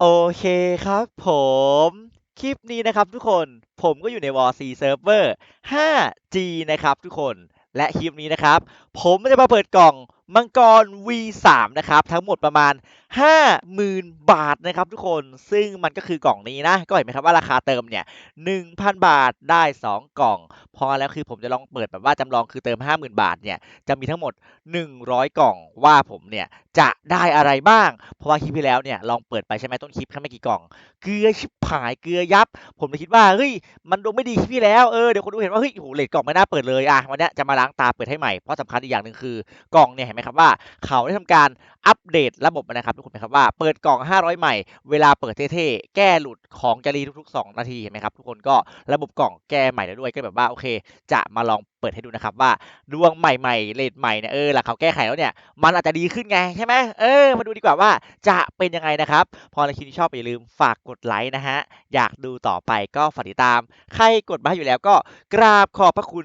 โอเคครับผม คลิปนี้นะครับทุกคนผมก็อยู่ใน War C Server 5G นะครับทุกคนและคลิปนี้นะครับ ผมจะมาเปิดกล่อง มังกร V3 นะครับ ทั้งหมดประมาณ 50,000 บาทนะครับทุกคนซึ่งมันก็คือกล่องนี้นะ ก็เห็นไหมครับว่าราคาเติมเนี่ย 1,000 บาทได้ 2 กล่อง พอแล้วคือผมจะลองเปิดแบบว่าจำลองคือเติม 50,000 บาทเนี่ย จะมีทั้งหมด 100 กล่องว่าผมเนี่ยจะได้อะไรบ้าง เพราะว่าคลิปที่แล้วเนี่ยลองเปิดไปใช่ไหมต้นคลิปแค่ไม่กี่กล่อง เกลือชิบหายเกลือยับ ผมเลยคิดว่าเฮ้ยมันดูไม่ดีคลิปที่แล้วเออเดี๋ยวคนดูเห็นว่าเฮ้ยโหเลดกล่องไม่น่าเปิดเลยอะวันนี้จะมาล้างตาเปิดให้ใหม่เพราะสำคัญอีกอย่างหนึ่งคือกล่องเนี่ยไหมครับว่าเขาได้ทำการอัปเดตระบบนะครับทุกคนไหมครับว่าเปิดกล่อง 500 ใหม่ เวลาเปิดเท่ๆ แก้หลุดของจะรีทุกๆ 2 นาทีเห็นไหมครับทุกคนก็ระบบกล่องแก้ใหม่แล้วด้วยก็แบบว่าโอเค จะมาลอง ปิดให้ดูนะครับว่าดวงใหม่ๆเลดใหม่เนี่ยเออหลังเขาแก้ไขแล้วเนี่ยมันอาจจะดีขึ้นไงใช่ไหมเออมาดูดีกว่าว่าจะเป็นยังไงนะครับ พอในคลิปชอบอย่าลืมฝากกดไลค์นะฮะอยากดูต่อไปก็ฝากติดตาม ใครกดมาให้อยู่แล้วก็กราบขอบพระคุณ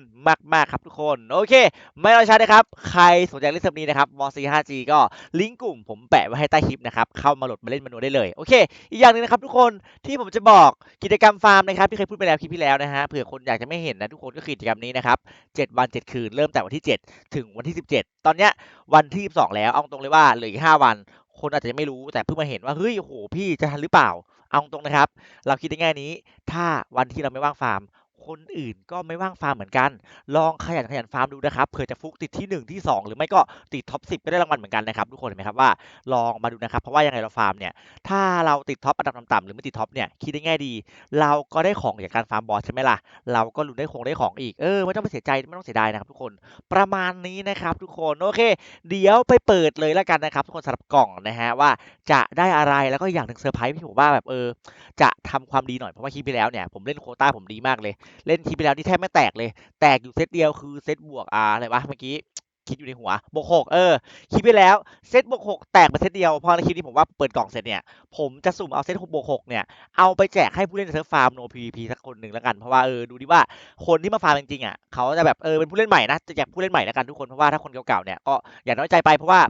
มากๆครับทุกคน โอเค ไม่รอช้านะครับ ใครสนใจเล่นเซิร์ฟนี้นะครับม .4 5G ก็ลิงก์กลุ่มผมแปะไว้ให้ใต้คลิปนะครับเข้ามาโหลดมาเล่นมานูได้เลยโอเค อีกอย่างหนึงนะครับทุกคนที่ผมจะบอกกิจกรรมฟาร์มนะครับที่เคยพูดไปแล้วคลิปที่แล้วนะฮะเผื่อคนอยากจะไม่เห็นนะทุกคนก็คือกิจกรรมนี้นะครับ7 วัน 7 คืน เริ่มแต่วันที่ 7 ถึงวันที่ 17 ตอนเนี้ยวันที่ 12 แล้วเอาตรงเลยว่าเหลืออีก5วัน คนอาจจะยังไม่รู้แต่เพิ่งมาเห็นว่าเฮ้ยโหพี่จะทันหรือเปล่า เอาตรงนะครับ เราคิดในแง่นี้ ถ้าวันที่เราไม่ว่างฟาร์ม คนอื่นก็ไม่ว่างฟาร์มเหมือนกัน ลองขยันขยันฟาร์มดูนะครับ เผื่อจะฟุกติดที่ 1 ที่ 2 หรือไม่ก็ติดท็อป 10 ก็ได้รางวัลเหมือนกันนะครับทุกคนเห็นไหมครับว่าลองมาดูนะครับ เพราะว่ายังไงเราฟาร์มเนี่ย ถ้าเราติดท็อปอันดับต่ำๆหรือไม่ติดท็อปเนี่ย คิดได้ง่ายดี เราก็ได้ของจากการฟาร์มบอสใช่ไหมล่ะ เราก็ลุ้นได้คงได้ของอีก เออไม่ต้องไปเสียใจไม่ต้องเสียดายนะครับทุกคน ประมาณนี้นะครับทุกคน โอเค เดี๋ยวไปเปิดเลยแล้วกันนะครับทุกคนสำหรับกล่องนะฮะว่าจะได้อะไรแล้วก็อย่างหนึ่งเซอร์ไพรส์ที่ผมว่าแบบเออจะทำความดีหน่อยเพราะว่าคลิปที่แล้วเนี่ยผมเล่นโคต้าผมดีมากเลยเล่นคลิปแล้วนี่แทบไม่แตกเลย แตกอยู่เซตเดียวคือเซตบวกอาอะไรวะเมื่อกี้คิดอยู่ในหัวบวกหกเออคลิปที่แล้วเซตบวกหกแตกไปเซตเดียวพอในคลิปนี้ผมว่าเปิดกล่องเสร็จเนี่ย ผมจะสุ่มเอาเซตหกบวกหกเนี่ย เอาไปแจกให้ผู้เล่นในเซิร์ฟฟาร์มโนพีพีสักคนหนึ่งแล้วกัน เพราะว่าเออดูดิว่าคนที่มาฟาร์มจริงๆอะเขาจะแบบเออเป็นผู้เล่นใหม่นะจะแจกผู้เล่นใหม่แล้วกันทุกคนเพราะว่าถ้าคนเก่าๆเนี่ยก็อย่าน้อยใจไปเพราะว่า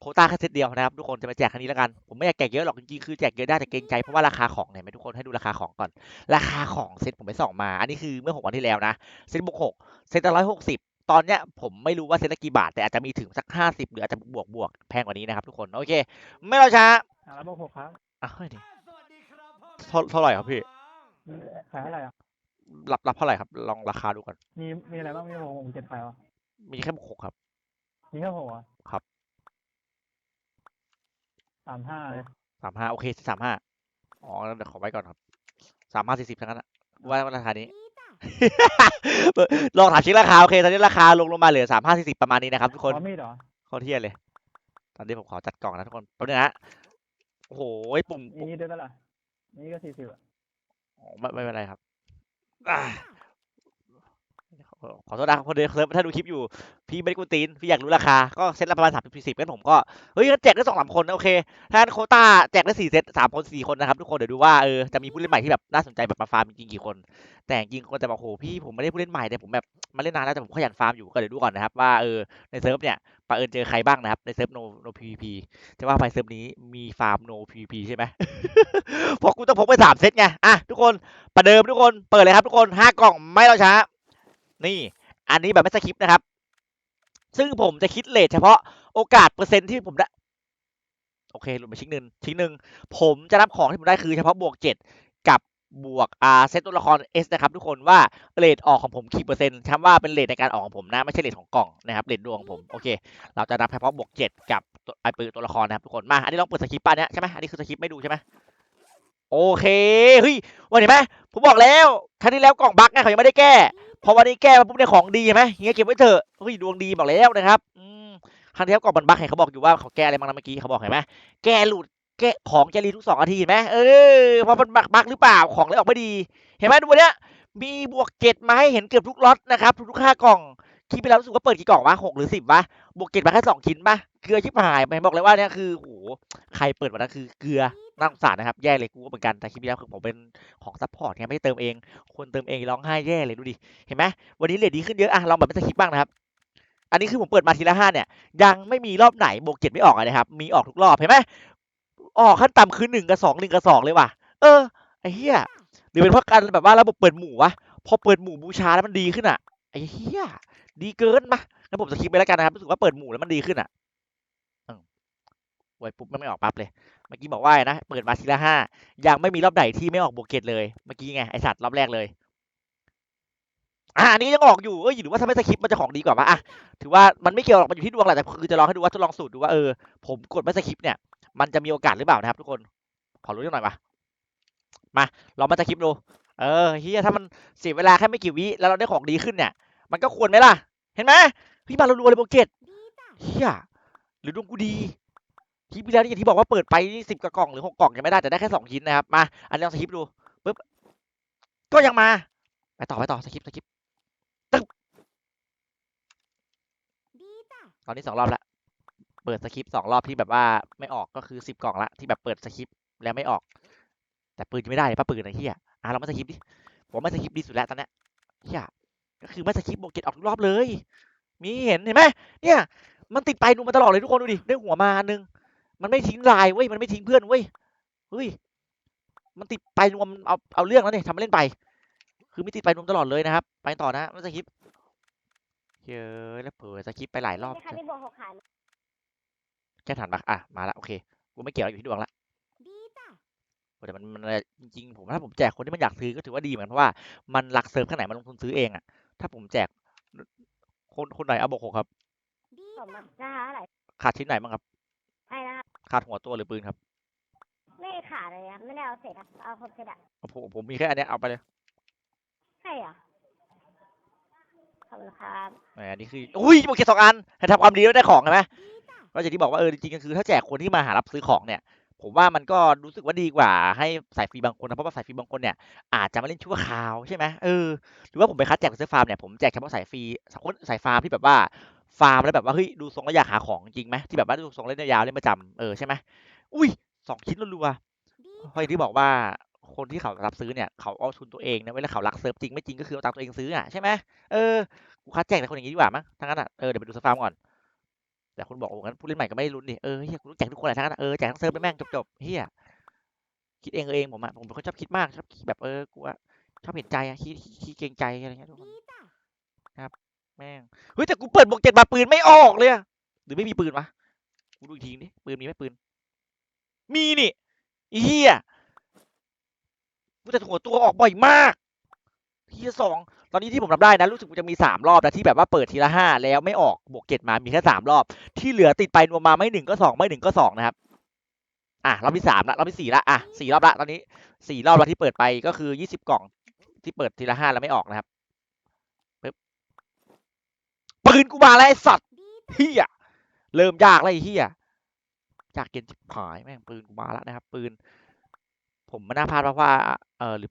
โควต้าแค่เซตเดียวนะครับทุกคนจะมาแจกแค่นี้แล้วกัน ผมไม่อยากแจกเยอะหรอกจริงๆคือแจกเยอะได้แต่เกรงใจเพราะว่าราคาของเนี่ยไหมทุกคนให้ดูราคาของก่อน ราคาของเซตผมไปส่องมา อันนี้คือเมื่อหกวันที่แล้วนะเซตบวกหกเซตละร้อยหกสิบตอนเนี้ยผมไม่รู้ว่าเซตละกี่บาท แต่อาจจะมีถึงสักห้าสิบหรืออาจจะบวกบวกๆแพงกว่านี้นะครับทุกคนโอเค ไม่รอช้าอ่าแล้วบอกหกครับอะเฮ้ยดิเท่าเท่าไหร่ครับพี่ขายเท่าไหร่อะรับรับเท่าไหร่ครับ ลองราคาดูก่อนมีมีอะไรบ้างมีหกหกเจ็ดแปดวะมีแค่บวกหกครับมีแค่หกอะครับ สามห้าเลยสามห้าโอเคสามห้าอ๋อเดี๋ยวขอไว้ก่อนครับสามห้าสี่สิบทั้งนั้นอะว่าว่าราคานี้ ลองถามเช็คราคาโอเคตอนนี้ราคาลงลงมาเหลือสามห้าสี่สิบประมาณนี้นะครับทุกคนพร้อมมีดเหรอโคตรเทียเลย ตอนนี้ผมขอจัดกล่องนะทุกคนแป๊บนึงนะโอ้โหปุ่มนี่ด้วยปะล่ะนี่ก็สี่สิบอะอ๋อไม่ไม่เป็นไรครับอ่า ขอขอโทษนะครับคนเดินเซิร์ฟถ้าดูคลิปอยู่ พี่ไม่ได้กูตีน พี่อยากรู้ราคา ก็เซ็ตละประมาณสามสิบสิบงั้นผมก็ เฮ้ยแจกได้สองสามคนโอเคถ้างั้นโคต้าแจกได้สี่เซตสามคนสี่คนนะครับ ทุกคนเดี๋ยวดูว่าเออจะมีผู้เล่นใหม่ที่แบบน่าสนใจแบบมาฟาร์มจริงกี่คน แต่จริงคนจะบอกโหพี่ผมไม่ได้ผู้เล่นใหม่แต่ผมแบบมาเล่นนานแล้วแต่ผมขยันฟาร์มอยู่ก็เดี๋ยวดูก่อนนะครับว่าเออในเซิร์ฟเนี่ยปะเอิญเจอใครบ้างนะครับในเซิร์ฟโนโนพีพีจะว่าไปเซิร์ฟนี้มีฟาร์มโนพีพีใช่ไหมเพราะกูต้องพกไปสามเซตไงอะทุกคนประเดิมทุกคนเปิดเลยครับทุกคนห้ากล่องไม่รอช้า นี่ อันนี้แบบไม่สคริปต์นะครับ ซึ่งผมจะคิดเลทเฉพาะโอกาสเปอร์เซ็นต์ที่ผมได้ โอเคหลุดมาชิ้นหนึ่งชิ้นหนึ่งผมจะรับของที่ผมได้คือเฉพาะบวกเจ็ดกับบวกอ่าเซตตัวละคร S นะครับทุกคนว่าเลทออกของผมกี่เปอร์เซ็นต์คำว่าเป็นเลทในการออกของผมนะ ไม่ใช่เลทของกล่องนะครับเลทดวงของผมโอเค เราจะนับเฉพาะบวกเจ็ดกับไอปืนตัวละครนะครับทุกคนมาอันนี้ลองเปิดสคริปต์ป่ะเนี้ยใช่ไหมอันนี้คือสคริปต์ไม่ดูใช่ไหมโอเคเฮ้ยวันเห็นไหมผมบอกแล้วครั้งที่แล้วกล่องบั๊กไงเขายังไม่ได้แก้ พอวันนี้แก้มาปุ๊บได้ของดีใช่ไหมเฮียเก็บไว้เถอะเฮ้ยดวงดีบอกแล้วนะครับอืมครั้งที่แล้วก่อนบันบักเห็นเขาบอกอยู่ว่าเขาแก้อะไรบ้างนะเมื่อกี้เขาบอกเห็นไหมแก้หลุดแก้ของจะรีทุกสองนาทีเห็นไหมเออพอบันบักบักหรือเปล่าของเลยออกไม่ดี เห็นไหมดูวันเนี้ยมีบวกเจ็ดมาให้เห็นเกือบทุกล็อตนะครับทุกๆห้ากล่อง คิดไปแล้วรู้สึกว่าเปิดกี่กล่องวะหกหรือสิบวะบวกเจ็ดมาแค่สองชิ้นปะเกลือชิบหายไปบอกเลยว่าเนี่ยคือโหใครเปิดวันนั้นคือเกลือน่าสงสารนะครับ แย่เลยกูเหมือนกันแต่คลิปที่แล้วคือผมเป็นของซัพพอร์ตไงไม่ได้เติมเองคนเติมเองร้องไห้แย่เลยดูดิ เห็นไหมวันนี้เลทดีขึ้นเยอะอะลองแบบไม่สคริปต์บ้างนะครับ อันนี้คือผมเปิดมาทีละห้าเนี่ย ยังไม่มีรอบไหนบวกเจ็ดไม่ออกเลยนะครับ มีออกทุกรอบเห็นไหมออกขั้นต่ำคือหนึ่งกับสองหนึ่งกับสองเลยว่ะ เออไอ้เหี้ยหรือเป็นเพราะการแบบว่าระบบเปิดหมู่วะพอเปิดหมู่บูชาแล้วมันดีขึ้นอะไอ้เหี้ย ดีเกินมางั้นผมจะคิดไปแล้วกันนะครับรู้สึกว่าเปิดหมู่แล้วมันดีขึ้นอะอืมไว้ปุ๊บมันไม่ออกปั๊บเลย เมื่อกี้บอกว่านะ เปิดมาทีละห้ายังไม่มีรอบไหนที่ไม่ออกโบวกเกตเลย เมื่อกี้ไงไอสัตว์รอบแรกเลย อ่าอันนี้ยังออกอยู่เอ้ยหรือว่าทำให้สคริปต์มันจะของดีกว่าปะอะถือว่ามันไม่เกี่ยวหรอกมันอยู่ที่ดวงแหละแต่คือจะลองให้ดูว่าทดลองสูตรดูว่าเออผมกดไม่สคริปต์เนี่ยมันจะมีโอกาสหรือเปล่านะครับ ทุกคนขอรู้เรื่องหน่อยปะมาลองมาสคริปต์ดูเออเฮียถ้ามันเสียเวลาแค่ไม่กี่วิแล้วเราได้ของดีขึ้นเนี่ย มันก็ควรไหมล่ะ เห็นไหมพี่มารัวๆเลยโบวกเกตเฮียหรือดวงกูดีคลิปที่แล้วนี่อย่างที่บอกว่าเปิดไปนี่สิบกว่ากล่องหรือหกกล่องยังไม่ได้แต่ได้แค่สองชิ้นนะครับมาอันนี้ลองสคริปต์ดูปึ๊บก็ยังมาไปต่อไปต่อสคริปต์สคริปต์ตอนนี้สองรอบละเปิดสคริปต์สองรอบที่แบบว่าไม่ออกก็คือสิบกล่องละที่แบบเปิดสคริปต์แล้วไม่ออก แต่ปืนยังไม่ได้ป้าปืนไอ้เหี้ยอะเราไม่สคริปต์ดิผมไม่สคริปต์ดีสุดแล้วตอนเนี้ยเหี้ย ก็คือไม่สคริปต์โบเกตออกทุกรอบเลย มีเห็นเห็นไหมเนี่ย มันติดไปนูมาตลอดเลยทุกคนดูดิได้หัวมาอันนึงมันไม่ทิ้งลายเว้ยมันไม่ทิ้งเพื่อนเว้ยเฮ้ยมันติดไปนวมนเอาเอาเรื่องแล้วเนี่ยทำมาเล่นไป คือไม่ติดไปนวมตลอดเลยนะครับ ไปต่อนะไม่สคริปต์เยอะแล้วเผลอสคริปต์ไปหลายรอบไม่ค่ะที่บวกหกขายแค่ทันปะอะมาละโอเคกูไม่เกี่ยวอยู่ที่ดวงละดีจ้ะโอ้แต่มันมันจริงๆผมถ้าผมแจกคนที่มันอยากซื้อก็ถือว่าดีเหมือนกันเพราะว่ามันรักเซิร์ฟข้างไหนมันลงทุนซื้อเองอะ ถ้าผมแจก คนคนไหนเอาบอกหกครับดีผมอะนะคะอะไรขาดชิ้นไหนบ้างครับ ไอ้นะคะขาดหัวตัวหรือปืนครับไม่ขาดเลยอะไม่ได้เอาเสร็จอะเอาครบเสร็จอะผมผมมีแค่อันเนี้ยเอาไปเลยใช่เหรอขอบคุณครับแหมอันนี้คืออุ้ยโอเคสองอันให้ทำความดีแล้วได้ของใช่ไหมก็อย่างที่บอกว่าเออจริงๆก็คือถ้าแจกคนที่มาหารับซื้อของเนี่ย ผมว่ามันก็รู้สึกว่าดีกว่าให้สายฟรีบางคนนะเพราะว่าสายฟรีบางคนเนี่ยอาจจะมาเล่นชั่วคราวใช่ไหมเออหรือว่าผมไปคัดแจกซื้อฟาร์มเนี่ยผมแจกเฉพาะสายฟรีคนสายฟาร์มที่แบบว่าฟาร์มแล้วแบบว่าเฮ้ยดูทรงแล้วอยากหาของจริงไหมที่แบบว่าดูทรงเล่นยาวๆเล่นประจำเออใช่ไหมอุ้ยสองชิ้นรัวๆเพราะอย่างที่บอกว่าคนที่เขารับซื้อเนี่ยเขาเอาทุนตัวเองนะเวลาเขารักเซิร์ฟจริงไม่จริงก็คือเอาตังค์ตัวเองซื้ออะใช่ไหมเออกูคัดแจกแต่คนอย่างนี้ดีกว่ามั้งทั้งนั้นอะเออเดี๋ยวไปดูสฟาร์มก่อน แต่คุณบอกโอ้งั้นผู้เล่นใหม่ก็ไม่ลุ้นดิเออเฮียกูรู้แจกทุกคนแหละทั้งนั้นอะเออแจกทั้งเซิร์ฟเลยแม่งจบๆเฮียคิดเองเออเองผมอะผมเป็นคนชอบคิดมากชอบคิดแบบเออกูอะชอบเห็นใจอะคิดคิดเกรงใจอะไรเงี้ยทุกคนครับแม่งเฮ้ยแต่กูเปิดบวกเจ็ดมาปืนไม่ออกเลยอะหรือไม่มีปืนวะกูดูอีกทีดิปืนมีไหมปืน มีนี่ไอ้เฮียกูแต่หัวตัวออกบ่อยมาก เฮีสองตอนนี้ที่ผมทำได้นะ รู้สึกจะมีสามรอบนะที่แบบว่าเปิดทีละห้าแล้วไม่ออกบวกเกตมามีแค่สามรอบ ที่เหลือติดไปรวมมาไม่หนึ่งก็สองไม่หนึ่งก็สองนะครับ อะ รอบที่สามละรอบที่สี่ละอะสี่รอบละตอนนี้สี่รอบละที่เปิดไปก็คือยี่สิบกล่องที่เปิดทีละห้าแล้วไม่ออกนะครับปึ๊บปืนกูมาแล้วไอ้สัตว์เฮียเริ่มยากแล้วไอ้เฮียยากเกินจิบหายแม่งปืนกูมาแล้วนะครับ ปืน ผมไม่น่าพลาดเพราะว่าเออหรือ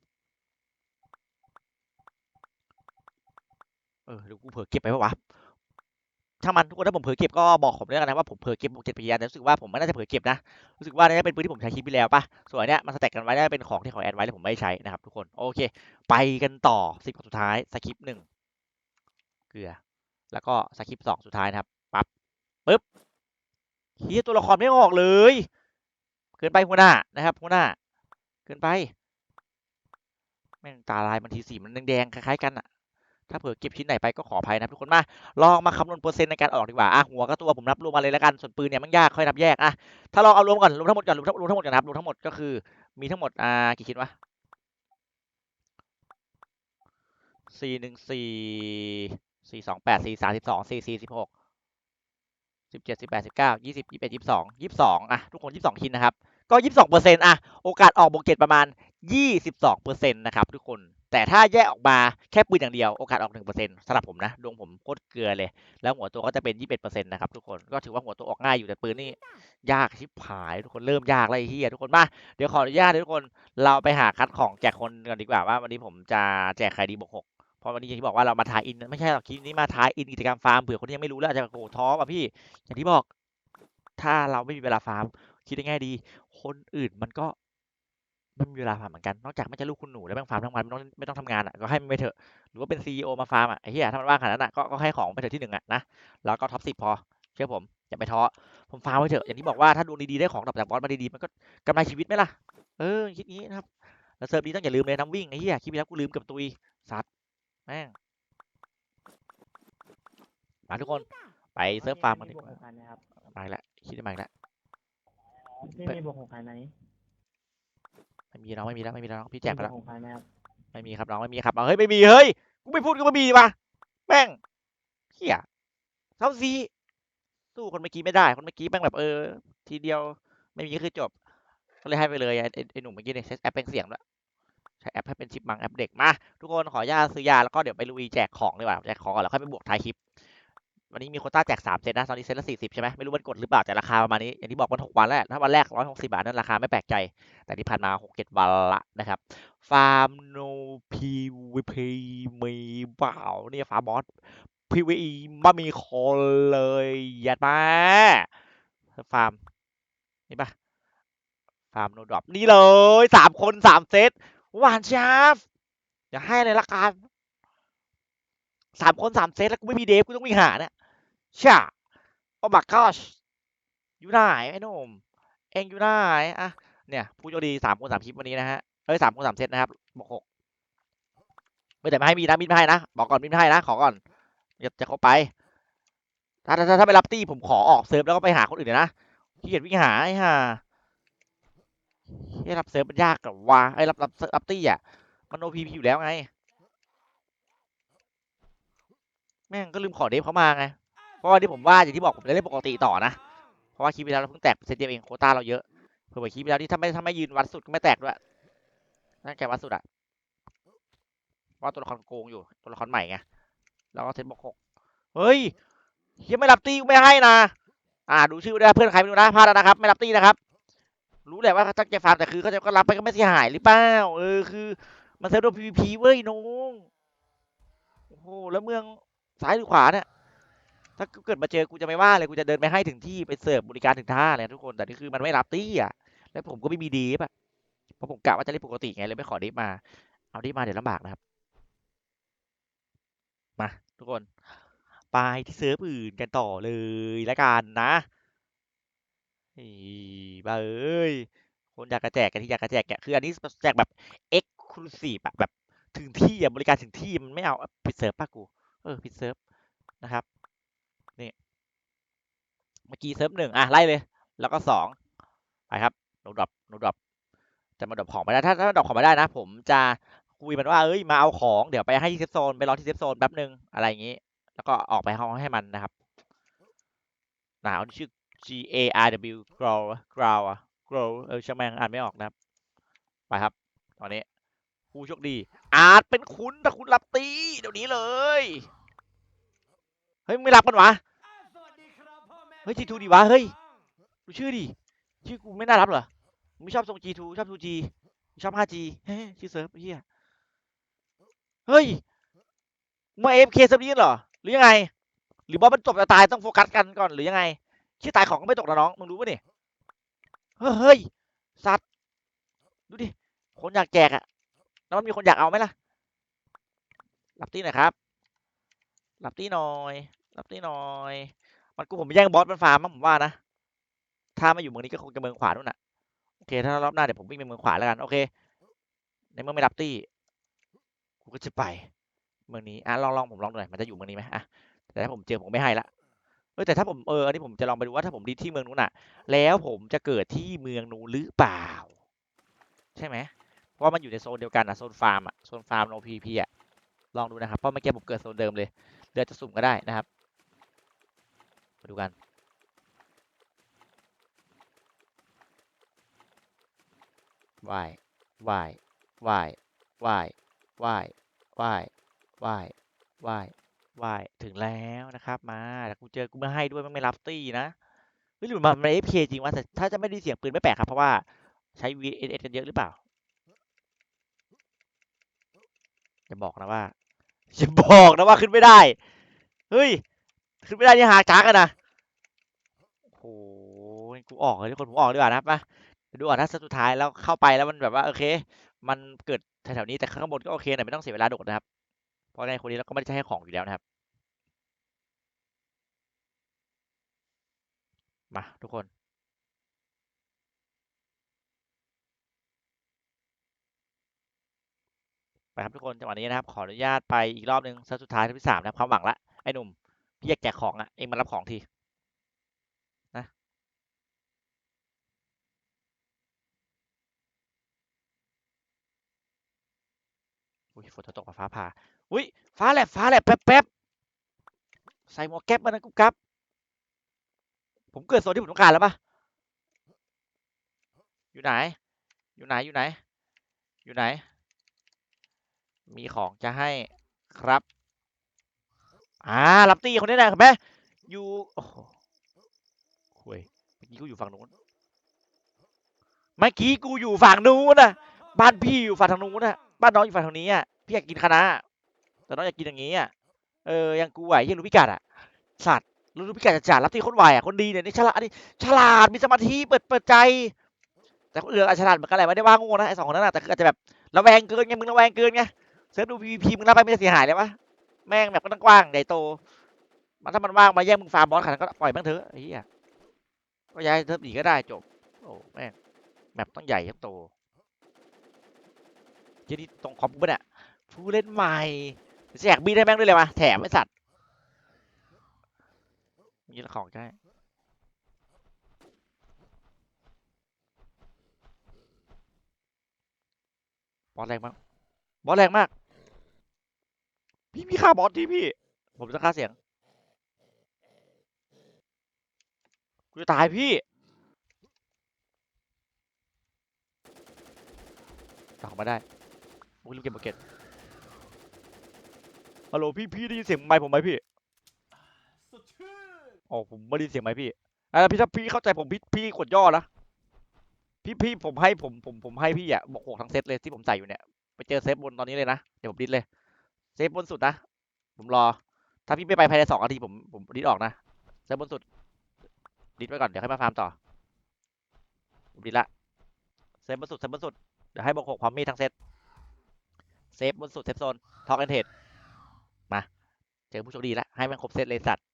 เออหรือกูเผลอเก็บไปปะวะถ้ามันทุกคนถ้าผมเผลอเก็บก็บอกผมด้วยกันนะว่าผมเผลอเก็บบวกเจ็ดปีแต่รู้สึกว่าผมไม่น่าจะเผลอเก็บนะรู้สึกว่านี่เป็นปืนที่ผมใช้คลิปไปแล้วปะส่วนเนี้ยมันสแต็กกันไว้น่าจะเป็นของที่เขาแอดไว้แล้วผมไม่ใช้นะครับทุกคนโอเค ไปกันต่อสิบสุดท้ายสคริปต์หนึ่งเกลือ แล้วก็สคริปต์สองสุดท้ายนะครับปั๊บปึ๊บเฮียตัวละครไม่ออกเลยเกินไปหัวหน้านะครับหัวหน้า เกินไปแม่งตาลายมันทีสีมันแดงๆคล้ายๆกันอะ ถ้าเผื่อเก็บชิ้นไหนไปก็ขออภัยนะทุกคนมาลองมาคำนวณเปอร์เซ็นต์ในการออกดีกว่าอะหัวก็ตัวผมนับรวมมาเลยแล้วกันส่วนปืนเนี่ยมันยากค่อยนับแยกอะถ้าลองเอารวมก่อนรวมทั้งหมดก่อนรวมทั้งรวมทั้งหมดก่อนนะครับรวมทั้งหมดก็คือมีทั้งหมดอ่ากี่ชิ้นวะสี่หนึ่งสี่สี่สองแปดสี่สามสิบสองสี่สี่สิบหกสิบเจ็ดสิบแปดสิบเก้ายี่สิบยี่สิบเอ็ดยี่สิบสองยี่สิบสองอะทุกคนยี่สิบสองชิ้นนะครับก็ยี่สิบสองเปอร์เซ็นต์อะโอกาสออกบวกเกตประมาณ ยี่สิบสองเปอร์เซ็นต์นะครับทุกคน แต่ถ้าแยกออกมาแค่ปืนอย่างเดียวโอกาสออกหนึ่งเปอร์เซ็นต์สำหรับผมนะดวงผมโคตรเกลือเลย แล้วหัวตัวก็จะเป็นยี่สิบเอ็ดเปอร์เซ็นต์นะครับทุกคนก็ถือว่าหัวตัวออกง่ายอยู่แต่ปืนนี่ยากชิบหายทุกคนเริ่มยากเลยไอ้เฮียทุกคนมาเดี๋ยวขออนุญาตทุกคนเราไปหาคัดของแจกคนกันดีกว่าว่าวันนี้ผมจะแจกใครดีบวกหกเพราะวันนี้อย่างที่บอกว่าเรามาทายอินไม่ใช่หรอกคลิปนี้มาทายอินกิจกรรมฟาร์มเผื่อคนที่ยังไม่รู้แล้วอาจจะโอ้โหท้อป่ะพี่ อย่างที่บอก ถ้าเราไม่มีเวลาฟาร์มคิดได้ง่ายดี คนอื่นมันก็ ไม่มีเวลาฟาร์มเหมือนกัน นอกจากไม่จะลูกคุณหนูแล้วแม่งฟาร์มทั้งวันไม่ต้องไม่ต้องทำงานอะก็ให้มันไปเถอะ หรือว่าเป็นซีอมาฟาร์มอะไอ้เหี้ยถ้ามันว่างขนาดนั้นอะก็ก็ให้ของไปเถอะที่หนึ่งอะนะแล้วก็ท็อปสิบพอเชื่อผมอย่าไปท้อผมฟาร์มไว้เถอะอย่างที่บอกว่าถ้าดวงดีๆได้ของดอกจากบอสมาดีๆมันก็กำไรชีวิตไหมล่ะเออคิดงี้นะครับแล้วเซิร์ฟนี้ต้องอย่าลืมเลยน้ำวิ่งไอ้เหี้ยคลิปที่แล้วกูลืมกับตุยสัตว์แม่งมาทุกคนไปเซิร์ฟฟาร์มกันดีบกวกว่าหกพันนะครับมาอีกแล้วคิดได้มาอีกแล้วนี่มีบวกหกพันไหม ไม่มีน้องไม่มีแล้วไม่มีแล้วน้องพี่แจกไปแล้วมีบวหกพันนะครับไม่มีครับน้องไม่มีครับเอาเฮ้ยไม่มีเฮ้ยกูไม่พูดก็ไม่มีปะแม่งเฮียเท่าซีสู้คนเมื่อกี้ไม่ได้ คนเมื่อกี้แม่งแบบเออ ทีเดียวไม่มีก็คือจบ ก็เลยให้ไปเลยไอ้ไอ้ไอ้หนุ่มเมื่อกี้เนี่ยใช้แอปเป็นเสียงด้วยใช้แอปให้เป็นชิปมังแอปเด็กมาทุกคนขออนุญาตซื้อยาแล้วก็เดี๋ยวไปลุยแจกของดีกว่าแจกของก่อนแล้วค่อยไปบวกท้ายคลิป วันนี้มีโคต้าแจกสามเซตนะตอนนี้เซตละสี่สิบใช่ไหมไม่รู้มันกดหรือเปล่าแต่ราคาประมาณนี้อย่างที่บอกมันหกวันแล้วถ้าวันแรกร้อยหกสิบาทนั่นราคาไม่แปลกใจ แต่ที่ผ่านมาหกเจ็ดวันละนะครับฟาร์มโนพีวีพีมีเปล่าเนี่ยฟาร์มบอสพีวีมามีคนเลยยัดมาฟาร์มนี่ปะฟาร์มโนดรอปนี่เลยสามคนสามเซตหวานชาฟอย่าให้เลยละกันสามคนสามเซตแล้วกูไม่มีเดฟกูต้องวิ่งหาเนี่ย ช่าโอ้บักกอชอยู่ไหนไอ้หนุ่มเองอยู่ไหนอะเนี่ยผู้โชคดีสามคนสามคลิปวันนี้นะฮะเอ้ยสามคนสามเซตนะครับบอกหกไม่แต่ไม่ให้มีนะมิดไม่ให้นะบอกก่อนมิดไม่ให้นะขอก่อนจะจะเข้าไป ถ้าถ้าถ้าไม่รับตี้ผมขอออกเซิร์ฟแล้วก็ไปหาคนอื่นเลยนะขี้เกียจวิ่งหาไอ้ห่าที่รับเซิร์ฟมันยากกับว่าไอ้รับรับรับตี้อะมันโอพีพีอยู่แล้วไง แม่งก็ลืมขอเดฟเขามาไง เพราะว่าที่ผมว่าอย่างที่บอกผมจะเล่นปกติต่อนะ เพราะว่าคลิปที่แล้วเราเพิ่งแตกเซตเดียวเองโคต้าเราเยอะเผื่อไปคลิปที่แล้วที่ถ้าไม่ถ้าไม่ยืนวัดสุดก็ไม่แตกด้วยนั่นแกวัดสุดอะเพราะตัวละครโกงอยู่ตัวละครใหม่ไงแล้วก็เซตบอกหกเฮ้ยยังไม่รับตีไม่ให้นะอ่าดูชื่อได้เพื่อนใครไม่รู้นะพลาดแล้วนะครับ ไม่รับตีนะครับ รู้แหละว่าตั้งใจฟาร์มแต่คือเขาจะก็รับไปก็ไม่เสียหายหรือเปล่าเออคือ มันเซฟโดน PVP เว้ยน้องโอ้โหแล้วเมืองซ้ายหรือขวาเนี่ย ถ้าเกิดมาเจอกูจะไม่ว่าเลยกูจะเดินไปให้ถึงที่ไปเสิร์ฟบริการถึงท่าเลยทุกคนแต่นี่คือมันไม่รับตี้อะแล้วผมก็ไม่มีดีฟอะเพราะผมกะว่าจะเล่นปกติไงเลยไม่ขอดิฟมา เอาดิฟมาเดี๋ยวลำบากนะครับ มา ทุกคน ไปที่เซิร์ฟอื่นกันต่อเลยละกันนะบ้าเอ้ยคนอยากกระแจกกันที่อยากกระแจกแกะคืออันนี้แจกแบบเอ็กซ์คลูซีฟอะแบบถึงที่อะบริการถึงที่มันไม่เอาปิดเซิร์ฟป่ะกู เออปิดเซิร์ฟนะครับ เมื่อกี้เซิร์ฟหนึ่งอะไล่เลย แล้วก็สองไปครับโนดรอปโนดรอปจะมาดรอปของไม่ได้ถ้าถ้าดรอปของไม่ได้นะ ผมจะคุยมันว่าเอ้ยมาเอาของเดี๋ยวไปให้ที่เซฟโซนไปรอที่เซฟโซนแป๊บนึงอะไรอย่างนี้ แล้วก็ออกไปห้องให้มันนะครับหนาวนี่ชื่อ G A R W grow grow grow เออช่างแม่งอ่านไม่ออกนะครับ ไปครับ ตอนนี้ผู้โชคดี อาจเป็นคุณถ้าคุณรับตีเดี๋ยวนี้เลย เฮ้ยไม่รับกันวะ ฮ้ย G2 ดีวะเฮ้ยดูชื่อดิชื่อกูไม่น่ารับเหรอไม่ชอบทรง G2 ชอบ 2G ชอบ 5G เฮ้ยชื่อเซิร์ฟเฮียเฮ้ยมึงมา AFK เซิร์ฟนี้เหรอหรือยังไง หรือว่ามันจบจะตายต้องโฟกัสกันก่อนหรือยังไงชื่อตายของก็ไม่ตกนะน้องมึงรู้ปะเนี่ยเฮ้ยสัตว์ดูดิคนอยากแจกอะแล้วมันมีคนอยากเอาไหมล่ะรับตีหน่อยครับรับตีหน่อยรับตีหน่อย มันกูผมไปแย่งบอสมันฟาร์มมั้งผมว่านะถ้าไม่อยู่เมืองนี้ก็คงจะเมืองขวานู่นน่ะโอเคถ้ารอบหน้าเดี๋ยวผมวิ่งไปเมืองขวาแล้วกันโอเคในเมื่อไม่รับตี้กูก็จะไปเมืองนี้อะลองลองผมลองดูหน่อยมันจะอยู่เมืองนี้ไหมอะแต่ถ้าผมเจอผมไม่ให้ละเออแต่ถ้าผมเอออันนี้ผมจะลองไปดูว่าถ้าผมดีที่เมืองนู้นน่ะ แล้วผมจะเกิดที่เมืองนู้นหรือเปล่า ใช่ไหมเพราะมันอยู่ในโซนเดียวกันอะโซนฟาร์มอะโซนฟาร์มโนพีพีอะลองดูนะครับเพราะเมื่อกี้ผมเกิดโซนเดิมเลยเดือจะสุ่มก็ได้นะครับ ดูกัน ว่ายว่ายว่ายว่ายว่ายว่ายว่ายว่ายว่ายถึงแล้วนะครับ มาแต่กูเจอกูไม่ให้ด้วยมันไม่รับตีนะเฮ้ยหรือมันมันเอฟเคจริงวะแต่ถ้าจะไม่ได้เสียงปืนไม่แปลกครับ เพราะว่าใช้ VSS กันเยอะหรือเปล่าจะบอกนะว่าจะบอกนะว่าขึ้นไม่ได้ เฮ้ย ขึ้นไม่ได้นี่หาจ้ากันนะ โอ้โหกูออกเลยทุกคนผมออกดีกว่านะครับมาเดี๋ยวดูก่อนถ้าสุดท้ายแล้วเข้าไปแล้วมันแบบว่าโอเค มันเกิดแถวๆนี้แต่ข้างบนก็โอเคหน่อยไม่ต้องเสียเวลาโดดนะครับ เพราะในคนนี้เราก็ไม่ได้ให้ของอยู่แล้วนะครับ มาทุกคนไปครับทุกคนจังหวะนี้นะครับ ขออนุญาตไปอีกรอบหนึ่งเซตสุดท้ายที่สามนะครับความหวังละไอ้หนุ่มพี่อยากแจกของอะเองมารับของที อุ้ยฝนจะตกกับฟ้าผ่าอุ้ยฟ้าแลบฟ้าแลบแป๊บแป๊บใส่หมวกแก๊ปมานะกุ๊บกับ ผมเกิดโซนที่ผมต้องการแล้วปะอยู่ไหน อยู่ไหนอยู่ไหน อยู่ไหน มีของจะให้ครับอ่าลับตีคนนี้นะเห็นไหมอยู่โอ้โหคุยเมื่อกี้กูอยู่ฝั่งนู้นเมื่อกี้กูอยู่ฝั่งนู้นนะบ้านพี่อยู่ฝั่งทางนู้นนะ บ้านน้องอยู่ฝั่งทางนี้อะพี่อยากกินคะน้าแต่น้องอยากกินอย่างนี้อะเออยังกูไหวยังรู้พิกัดอะสัตว์รู้พิกัดจัดๆรับที่คนไหวอะคนดีเนี่ยนี่ฉลาดนี่ฉลาดมีสมาธิเปิดเปิดใจ แต่คนอื่นอาจฉลาดเหมือนกันแหละไม่ได้ว่าโง่นะไอ้สองคนนั้นน่ะแต่คืออาจจะแบบระแวงเกินไงมึงระแวงเกินไงเซิร์ฟดู PVP มึงรับไปไม่ได้เสียหายเลยวะแม่งแบบก็ต้องกว้างใหญ่โตมันถ้ามันว่างมาแย่งมึงฟาร์มบอสขนาดนั้นก็ปล่อยแม่งเถอะไอ้เหี้ยก็ย้ายเซิร์ฟอีกก็ได้จบโอ้แม่งแมปต้องใหญ่ต้องโต เจนี่ตรงคอมปะเนี่ยผู้เล่นใหม่แจกบีได้แม่งด้วยเลยมาแถมไอสัตว์มีของใช่บอสแรงมากบอสแรงมาก พี่พี่ฆ่าบอสที่พี่ ผมจะฆ่าเสียงกูจะตายพี่ตอกมาได้ มุกรีบเก็บมาเก็ตฮัลโหลพี่พี่ได้ยินเสียงไมค์ผมไหมพี่โอ้ผมไม่ได้ยินเสียงไมค์พี่อ่าพี่ถ้าพี่เข้าใจผมพี่พี่กดย่อนะพี่พี่ผมให้ผมผมผมให้พี่อะบอกหกทั้งเซตเลยที่ผมใส่อยู่เนี่ยไปเจอเซฟบนตอนนี้เลยนะเดี๋ยวผมดิสเลยเซฟบนสุดนะผมรอ ถ้าพี่ไม่ไปภายในสองนาทีผมผมดิสออกนะเซฟบนสุดดิสไว้ก่อนเดี๋ยวให้มาฟาร์มต่อผมดิสละเซฟบนสุดเซฟบนสุดเดี๋ยวให้บอกหกพร้อมมีทั้งเซต เซฟบนสุดเซฟโซนท็อกแอนเทดมาเจอผู้โชคดีละให้แม่งครบเซตเลยสัตว์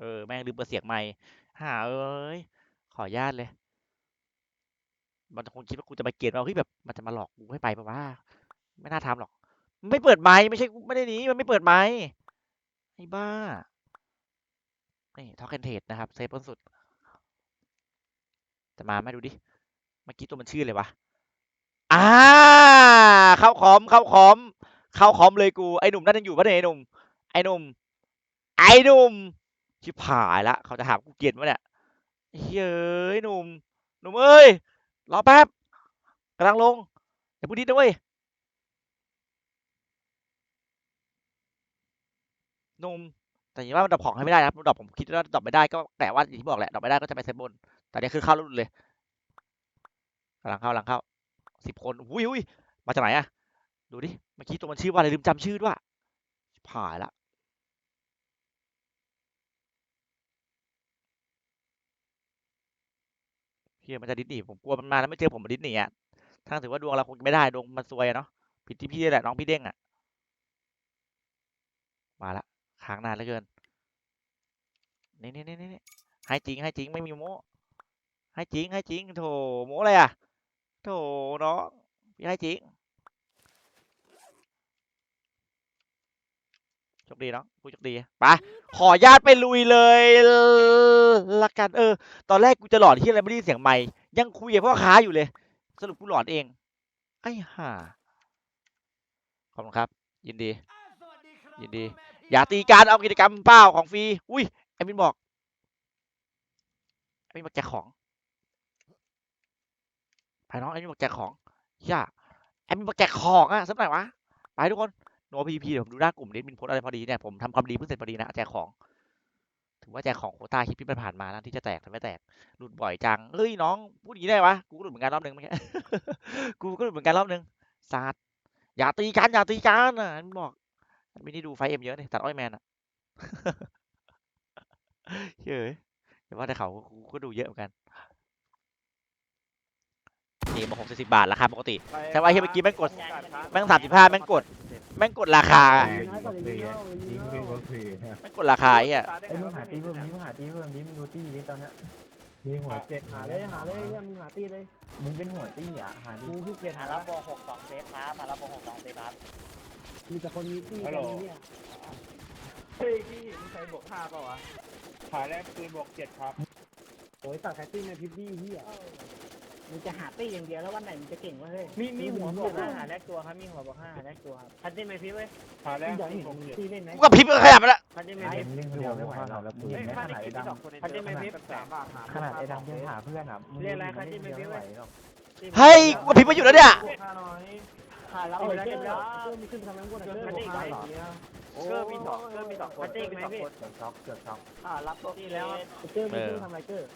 เออแม่งลืมเปิดเสียงไม่หาเอ้ยขออนุญาตเลย มันคงคิดว่ากูจะมาเกลียดเราเฮ้ยแบบมันจะมาหลอกกูให้ไปปะวะไม่น่าทำหรอกมันไม่เปิดไมค์ไม่ใช่ไม่ได้หนีมันไม่เปิดไมค์ไอ้บ้านี่ท็อกแอนเทดนะครับเซฟบนสุด จะมาไหมดูดิเมื่อกี้ตัวมันชื่ออะไรวะ อ่า เข้าคอมเข้าคอม เข้าคอมเลยกูไอ้หนุ่มนั่นยังอยู่ปะเนี่ยไอ้หนุ่มไอ้หนุ่มไอ้หนุ่มชิบหายละเขาจะหากูเกลียดวะเนี่ยเฮ้ยหนุ่มหนุ่มเอ้ยรอแป๊บกำลังลงอย่าพูดดิดนะเว้ยหนุ่มแต่อย่างว่ามันดรอปของให้ไม่ได้นะครับดรอปผมคิดว่าดรอปไม่ได้ก็แต่ว่าอย่างที่บอกแหละดรอปไม่ได้ก็จะไปเซฟบนแต่เนี่คือเข้ารุ่นเลยกำลังเข้ากำลังเข้า สิบคนอุ้ยอุ้ยมาจากไหนอะดูดิเมื่อกี้ตัวมันชื่อว่าอะไรลืมจำชื่อด้วยผ่ายละเฮียมันจะดิสนีผมกลัวมันมาแล้วไม่เจอผมมาดิสนีอะทั้งถือว่าดวงเราคงไม่ได้ดวงมันซวยอะเนาะผิดที่พี่แหละน้องพี่เด้งอะมาละค้างนานเหลือเกินนี่นี่นี่นี่ให้จริงให้จริงไม่มีโม้ให้จริงให้จริงโถโม้อะไรอะ โถน้องพี่ให้จริงโชคดีเนาะผู้โชคดีไปขอญาตไปลุยเลยละกันเออ ตอนแรกกูจะหลอนที่อะไรไม่ได้เสียงไม่ยังคุยกับพ่อค้าอยู่เลย สรุปกูหลอนเอง ไอ้ห่าขอบคุณครับ ยินดี ยินดี อย่าตีการเอากิจกรรมเปล่าของฟรี อุ้ยแอดมินบอกแอดมินบอกแจกของ ภายน้องแอดมินบอกแจกของย่าแอดมินบอกแจกของอะสักหน่อยวะไปทุกคนโนพีพีเดี๋ยวผมดูหน้ากลุ่มนี้มินโพสอะไรพอดีเนี่ยผมทำความดีเพิ่งเสร็จพอดีนะแจกของ ถือว่าแจกของโคต้าคลิปที่ผ่านมานะที่จะแตกแต่ไม่แตกหลุดบ่อยจังเฮ้ยน้องพูดอย่างนี้ได้วะกูก็หลุดเหมือนกันรอบนึงเมื่อกี้กูก็หลุดเหมือนกันรอบนึงซาดอย่าตีกันอย่าตีกันอะมินบอกมินนี่ดูไฟเอ็มเยอะนี่ตัดอ้อยแมนอะเฮ้ยแต่ว่าแต่เขากูก็ดูเยอะเหมือนกัน นี่บอกหกสิบบาทราคาปกติแต่ว่าเฮียเมื่อกี้แม่งกดแม่งสามสิบห้าแม่งกดแม่งกดราคาแม่งกดราคาไอ้เหี้ยไอ้ยมึงหาตีเพิ่มดิมึงหาตีเพิ่มดิมึงดูตีดิตอนเนี้ยมีหัวเจ็ดหาเลยหาเลยเนี่ยมึงหาตีเลยมึงเป็นหัวตี้อะหาดิกูขี้เกียจหาหาแล้รับโบหกสองเซฟครับหารับโบหกสองเซฟครับมีแต่คนมีตีกันเนี่ยเฮ้ยพี่มึงใช้บวกห้าเปล่าวะขายแรกปืนบวกเจ็ดครับโอ้ยตัดแคตตี้ในพิบบี้เฮีย มึงจะหาตี้อย่างเดียวแล้ววันไหนมึงจะเก่งวะเฮ้ย มีมีหัวบวกห้าหาแลกตัวครับ มีหัวบวกห้าแลกตัวครับพัดได้ไหมพี่เว้ยขายแรมึกงอยากปืเห็นบวกนเจ็ดตีเล่นไหมกูกับพริบก็ขยับไปแล้วพัดได้ไหมไอ้พี่เล่นคนเดียวไม่ไหวหรอกแล้วปืนเฮ้ยแม้พัขดได้นาดไอ้กี่ดดอกคนในขนาดไอ้ดำสามบาทหาำขนาดไอ้ดำยังหาเพื่อนอะมึงเรียกอะไรครับที่ไม่เดีพี่ยวเว้ไม่ยไหวหรอกเฮ้ยกูกับพริบมาอยู่แล้วเนี่ยห้าน้อยหารับเอาไปไปแล้วเก็เก็บบแล้แล้ววเกอร์มีขึ้นทำไมกูเกอร์พัดได้ไหมเกอร์มีสองเกอร์มีสองพัดได้ไหมพี่เกือบช็อกเกือบช็อกอ่ารับตัวที่แล้วเกอร์มีขึ้นทำไรเกอร์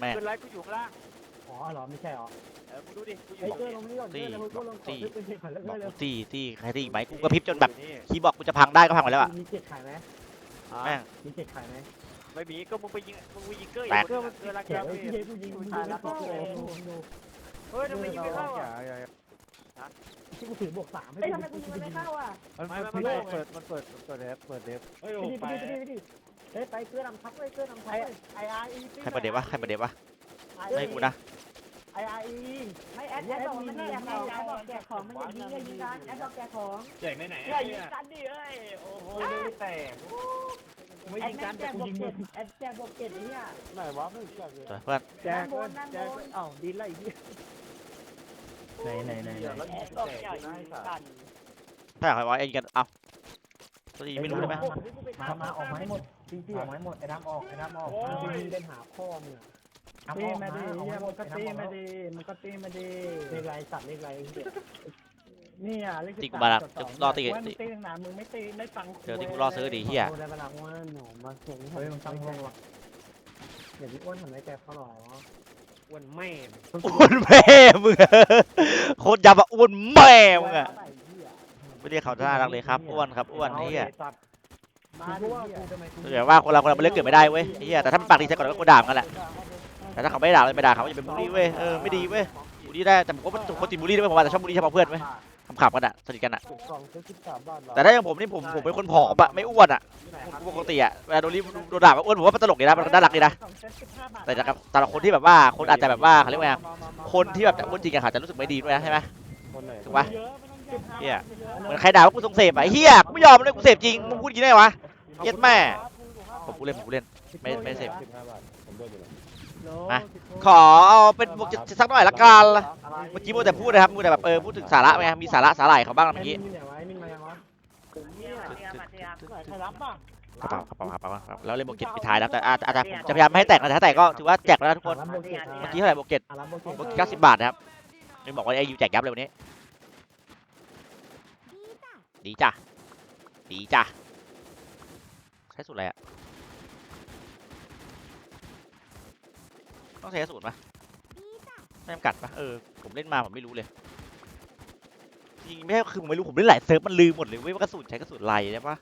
แม่งเป็นไรกูอยู่ข้างล่าง อ๋อเหรอไม่ใช่หรอเออกูดูดิกูอไอ้ยู่เกอร์ลงนี่ก่อนเกอร์แล้วก็ลงขอซื้อเป็นก่อนแล้วบก็อกเร็กูวตีตีใครตีอีกไหมกูกับพริบจนแบบคีย์บอกกูจะพังได้ก็พังไปแล้วอะมีเจ็ดขายไหมแม่ง มีเจ็ดขายไหมไม่มีก็มึงไปยิงมึงไปยิงเกอร์แตกเกอร์มันเกอร์รักเดี๋ยายวพี่พี่เฮ้ยกูยิงมึงดูนะต่อเลยดูเฮ้ยทำไมยิงไม่เข้าอะที่กูถือบวกสามให้เฮ้ยดูทำไมกูยิงมันไม่เข้าอะมันไม่เปิดไม่เปิดมันเปิดมันเปิดเดฟเปิดเดฟเฮ้ยไปโอ้ดิไปไปดิไปดิเฮ้ยไปเกลือนำทับเลยเกลือนำทับเลยไออาร์อีใครประเดี๋ยววะใครประเดี๋ยววะไม่กูนะ ไออาร์อีไม่แอดแอดบอกมันไม่แจกของแอดบอกแจกของมันอย่างนี้เลยยิงกันแอดบอกแจกของแจกไหนไหนอย่ายิงกันดิเอ้ยโอ้โหไม่แตกไม่แอยิดงแม่กันงแจแต่กกูบวกยิงเจ็มึดงแอดแจกบวกเจ็ดไอ้เนี่ยไหนวะไม่เชื่อเลยสวยเพื่อนแจกแจกเอ้าดินไรที่ไหนไหนไหนแล้วแอยิดงบอกแตแจกกได้สัตว์ถ้าอยากให้ไว้ไอ้ยิงกันเอ้าตัวนี้ไม่รู้ได้ไหมทำมาออกไม้หมดจริงๆออกไม้หมดไอ้ดำออกไอ้ดำออกมันยิงเป็นหาพ่อมึงอะดำอ ตีอกมามาดิออกเฮียไม้หมมันดก็ไอ้ตีดำออกมาดิมันก็ตีมาดิเลขไรสัตว์เลขไรนี่อะเลขตีกูมาละจะรอตีว่ามึตีงตีตั้งนานมึงไม่ตีไม่ฟังเจอที่กูรอซื้อดิเหี้ยได้เวลาว่าหนูมาเก่งเฮ้ยมึงตั้งวงว่ะเดี๋ยวพี่อ้วนทำไรแกเขาหรออ้วนแม่อ้วนแม่มึงอะโคตรยำอะอ้วนแม่มึงอะไม่เรียกเขาน่ารักเลยครับอ้วนครับอ้วนไอ้เหี้ยมาดูว่ากูทำไมกูเดี๋ยวว่าคนเราคนเรามันเลือกเกิดไม่ได้เว้ยไอ้เหี้ยแต่ถ้ามันปากดีใส่ก่อนก็กูด่ามันแหละ แต่ถ้าเขาไม่ด่าเราไม่ด่าเขาอย่าเป็นบูลลี่เว้ยเออไม่ดีเว้ยบูลลี่ได้แต่ผมก็เป็นคนติดบูลลี่ด้วยผมว่าแต่ชอบบูลลี่เฉพาะเพื่อนเว้ยขำๆกันอะสนิทกันอะกล่องซื้อสิบสามบาทแต่ถ้าอย่างผมนี่ผมผมเป็นคนผอมอะไม่อ้วนอะปกติอะเวลาโดนรีโดนด่าว่าอ้วนผมว่ามันตลกดีนะมันน่ารักดีนะแต่จากแต่ละคนที่แบบว่าคนอาจจะแบบว่าเขาเรียกว่าไงคนที่แบบจะอ้วนจริงอะอาจจะรู้สึกไม่ดีด้วยนะใช่ไหมคนไหนถูกปะเฮียเหมือนใครด่าว่ากูทรงเสพอะไอ้เฮียกูไม่ยอมเลยกูเสพจริงมึงพูดอย่างนี้ได้วะเย็ดแม่ผมกูเล่นผมกูเล่นไม่ไม่เสพ สิบห้าบาทผมด้วยอยู่แล้วขอเอาเป็นบวกจะสักหน่อยละกันเมื่อกี้มัวแต่พูดนะครับมัวแต่แบบเออพูดถึงสาระไงมีสาระสาหร่ายเขาบ้างนะเมื่อกี้มินเนี่ยไว้มินมายังวะใครรับป่ะกระเป๋ากระเป๋ากระเป๋ากระเป๋าแล้วเล่นบวกเจ็ดปิดท้ายนะครับแต่อาจอาจจะผมจะพยายามไม่ให้แตกนะแต่ถ้าแตกก็ถือว่าแจกแล้วนะทุกคนรับโบเกตเมื่อกี้เท่าไหร่บวกเจ็ดอะรับโบเกตบวกเก้าสิบบาทนะครับนี่บอกว่าไอ้ยูแจกยับเลยวันนี้ ดีจ้ะดีจ้ะใช้สูตรอะไรอะ ต้องใช้กระสุนปะไม่จำกัดปะเออผมเล่นมาผมไม่รู้เลยจริงไม่ใช่คือผมไม่รู้ผมเล่นหลายเซิร์ฟมันลืมหมดเลยวิ่ากระสุนใช้กระสุนไรใช่ปะ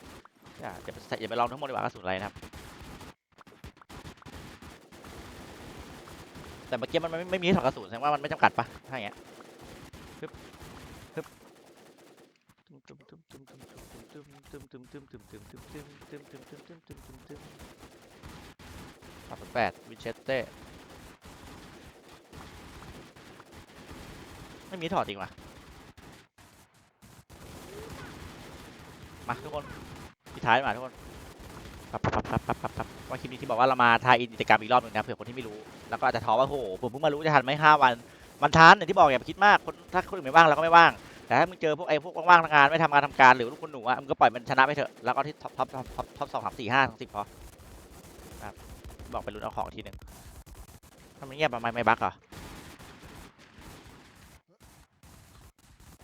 อย่าอย่าไปอย่าไปลองทั้งหมดดีกว่ากระสุนไรนะครับแต่เมื่อกี้มันไม่ไม่มีถอดกระสุนแสดงว่ามันไม่จำกัดปะถ้าอย่างเงี้ยฮึบฮึบสามสิบแปดวิเชตเต้ ม่มีถอดจริงว่ะมาทุกคนพี่ท้ายมาทุกคนปั๊บปั๊บปั๊บปั๊บปั๊บปั๊บว่าคลิปนี้ที่บอกว่าเรามาทายอินกิจกรรมอีกรอบหนึ่งนะเผื่อคนที่ไม่รู้ แล้วก็อาจจะท้อว่าโหผมเพิ่งมารู้จะทันไหมห้าวันมันทันอย่างที่บอกอย่าไปคิดมากคนถ้าคนอื่นไม่ว่างเราก็ไม่ว่างแต่ถ้ามึงเจอพวกไอ้พวกว่างๆทำงานไม่ทำงานทำการหรือลูกคนหนูอะมึงก็ปล่อยมันชนะไปเถอะแล้วก็ที่ท็อปท็อปท็อปท็อปท็อปสองสามสี่ห้าทั้งสิบพอครับบอกไปลุ้นเอาของทีหนึ่งทำไมเงียบทำไมไม่บักอ่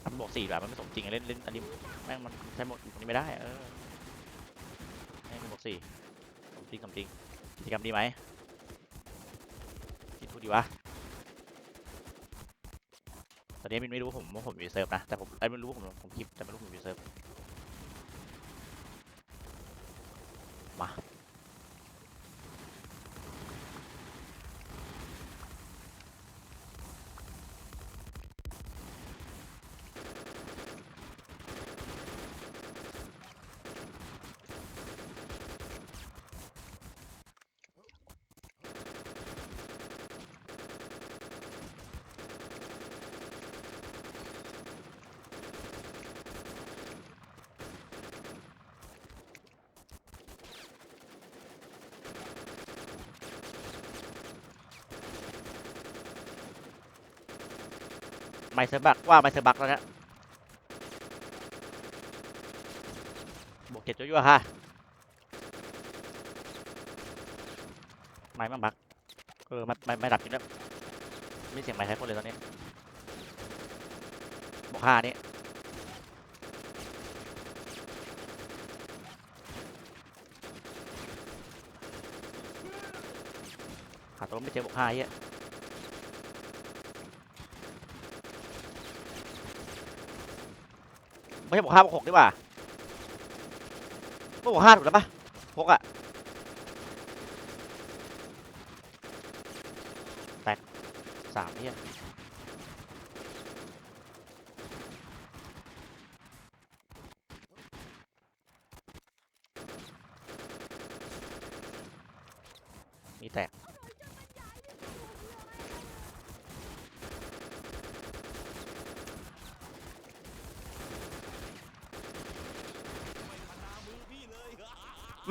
มันบวกสี่แบบมันไม่สมจริงอะเล่นเล่นอันนี้แม่งมันใช้หมดอันนี้ไม่ได้เออแม่งบวกสี่สมจริงสมจริงกิจกรรมดีไหมคิดพูดดีวะตอนนี้มินไม่รู้ผมว่าผมอยู่เซิร์ฟนะแต่ผมไอ้ไม่รู้ผมผมคลิปแต่ไม่รู้ผมอยู่เซิร์ฟ เซอร์บักว่าไม่เซอร์บักแล้วนะบวกเจ็ดยั่วๆค่ะไม่มันบักเออไม่ไม่ไม่ดับจริงด้วไม่เสียงไม่ใครคนเลยตอนนี้บวกห้านี่หาตัวไม่เจอบวกห้าไอ้เหี้ย ไม่ใช่บวกห้าบวกหกดีกว่าบวกห้าถูกแล้วปะหกอะแตกสามเนี่ย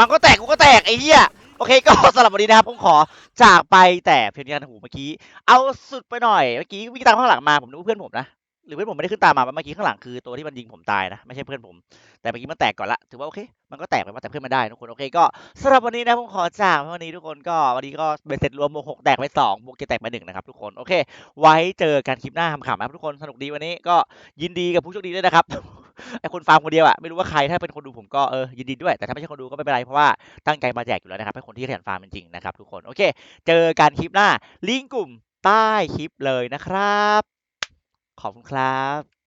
มันก็แตกกูก็แตกไอ้เหี้ยโอเคก็สำหรับวันนี้นะครับผมขอจากไปแต่เพียงเท่านี้นหูเมื่อกี้ เอาสุดไปหน่อยเมื่อกี้วิ่งตามข้างหลังมาผมนึกว่าเพื่อนผมนะหรือเพื่อนผมไม่ได้ขึ้นตามมาเมื่อกี้ข้างหลังคือตัวที่มันยิงผมตายนะไม่ใช่เพื่อนผม แต่เมื่อกี้มันแตกก่อนละถือว่าโอเค มันก็แตกไปว่าแต่เพื่อนมันได้ทุกคนโอเคก็สำหรับวันนี้นะผมขอจากวันนี้ทุกคนก็วันนี้ก็เบ็ดเสร็จรวมบวกหกแตกไปสองบวกเจ็ดแตกไปหนึ่งนะครับทุกคนโอเค ไว้เจอกันคลิปหน้าขำๆนะครับทุกคนสนุกดีวันนี้ก็ยินดีกับผู้โชคดีด้วยนะครับ ไอคนฟาร์มคนเดียวอะไม่รู้ว่าใครถ้าเป็นคนดูผมก็เออยินดีด้วยแต่ถ้าไม่ใช่คนดูก็ไม่เป็นไรเพราะว่าตั้งใจมาแจกอยู่แล้วนะครับให้คนที่ขยันฟาร์มจริงๆนะครับทุกคนโอเค เจอกันคลิปหน้าลิงก์กลุ่มใต้คลิปเลยนะครับ ขอบคุณครับ